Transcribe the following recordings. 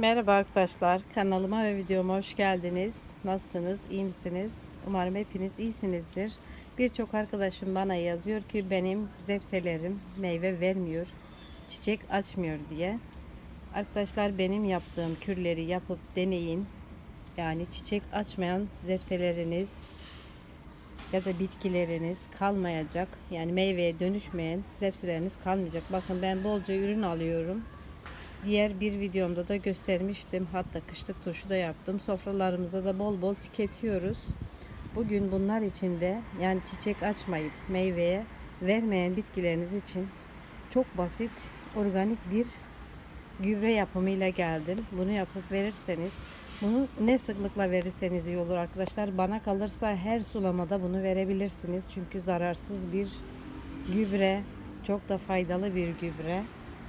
Merhaba arkadaşlar. Kanalıma ve videoma hoş geldiniz. Nasılsınız? İyi misiniz? Umarım hepiniz iyisinizdir. Birçok arkadaşım bana yazıyor ki benim zepselerim meyve vermiyor, çiçek açmıyor diye. Arkadaşlar benim yaptığım kürleri yapıp deneyin. Yani çiçek açmayan zepseleriniz ya da bitkileriniz kalmayacak. Yani meyveye dönüşmeyen zepseleriniz kalmayacak. Bakın ben bolca ürün alıyorum. Diğer bir videomda da göstermiştim. Hatta kışlık turşu da yaptım. Sofralarımıza da bol bol tüketiyoruz. Bugün bunlar için de yani çiçek açmayıp meyveye vermeyen bitkileriniz için çok basit organik bir gübre yapımıyla geldim. Bunu yapıp verirseniz bunu ne sıklıkla verirseniz iyi olur arkadaşlar. Bana kalırsa her sulamada bunu verebilirsiniz. Çünkü zararsız bir gübre. Çok da faydalı bir gübre.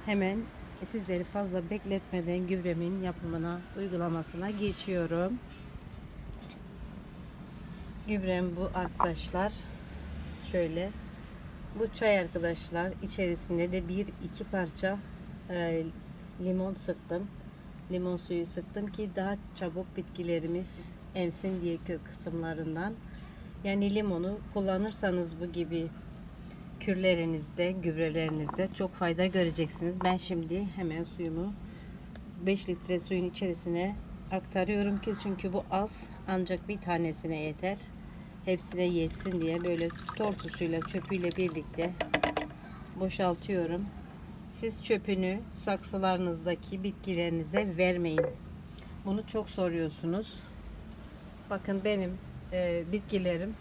Hemen sizleri fazla bekletmeden gübremin yapımına, uygulamasına geçiyorum. Gübrem bu arkadaşlar. Şöyle. Bu çay arkadaşlar. içerisinde de bir iki parça e, limon sıktım. Limon suyu sıktım ki daha çabuk bitkilerimiz emsin diye kök kısımlarından. Yani limonu kullanırsanız bu gibi kürlerinizde, gübrelerinizde çok fayda göreceksiniz. Ben şimdi hemen suyumu 5 litre suyun içerisine aktarıyorum ki çünkü bu az ancak bir tanesine yeter. Hepsine yetsin diye böyle tortusuyla çöpüyle birlikte boşaltıyorum. Siz çöpünü saksılarınızdaki bitkilerinize vermeyin. Bunu çok soruyorsunuz. Bakın benim e, bitkilerim,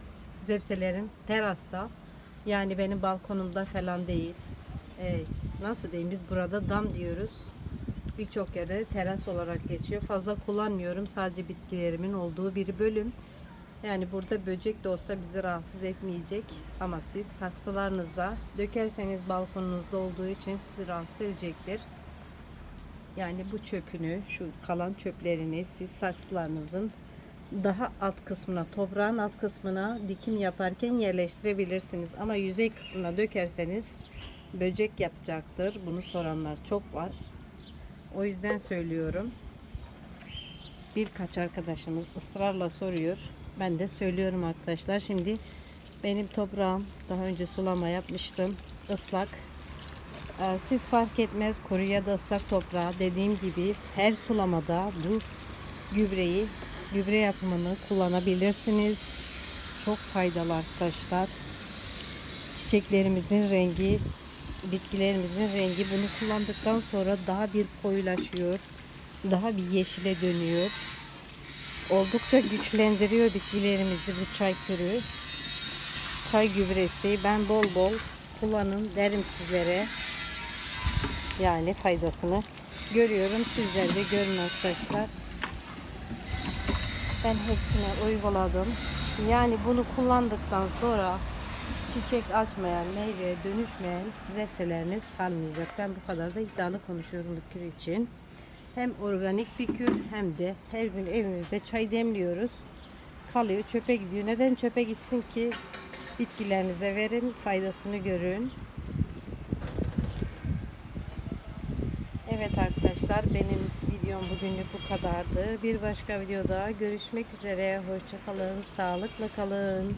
zepselerim terasta. Yani benim balkonumda falan değil. E, nasıl diyeyim biz burada dam diyoruz. Birçok yerde teras olarak geçiyor. Fazla kullanmıyorum. Sadece bitkilerimin olduğu bir bölüm. Yani burada böcek de olsa bizi rahatsız etmeyecek. Ama siz saksılarınıza dökerseniz balkonunuzda olduğu için sizi rahatsız edecektir. Yani bu çöpünü, şu kalan çöplerini siz saksılarınızın daha alt kısmına, toprağın alt kısmına dikim yaparken yerleştirebilirsiniz. Ama yüzey kısmına dökerseniz böcek yapacaktır. Bunu soranlar çok var. O yüzden söylüyorum. Birkaç arkadaşımız ısrarla soruyor. Ben de söylüyorum arkadaşlar. Şimdi benim toprağım daha önce sulama yapmıştım. Islak. Ee, Siz fark etmez kuru ya da ıslak toprağı dediğim gibi her sulamada bu gübreyi gübre yapımını kullanabilirsiniz. Çok faydalı arkadaşlar. Çiçeklerimizin rengi, bitkilerimizin rengi bunu kullandıktan sonra daha bir koyulaşıyor. Daha bir yeşile dönüyor. Oldukça güçlendiriyor bitkilerimizi bu çay kürü. Çay gübresi ben bol bol kullanın derim sizlere. Yani faydasını görüyorum. Sizler de görün arkadaşlar. Ben hepsine uyguladım. Yani bunu kullandıktan sonra çiçek açmayan, meyveye dönüşmeyen zepseleriniz kalmayacak. Ben bu kadar da iddialı konuşuyorum kür için. Hem organik bir kür hem de her gün evimizde çay demliyoruz. Kalıyor, çöpe gidiyor. Neden çöpe gitsin ki? Bitkilerinize verin, faydasını görün. Evet arkadaşlar benim videom bugünlük bu kadardı. Bir başka videoda görüşmek üzere. Hoşçakalın. Sağlıkla kalın.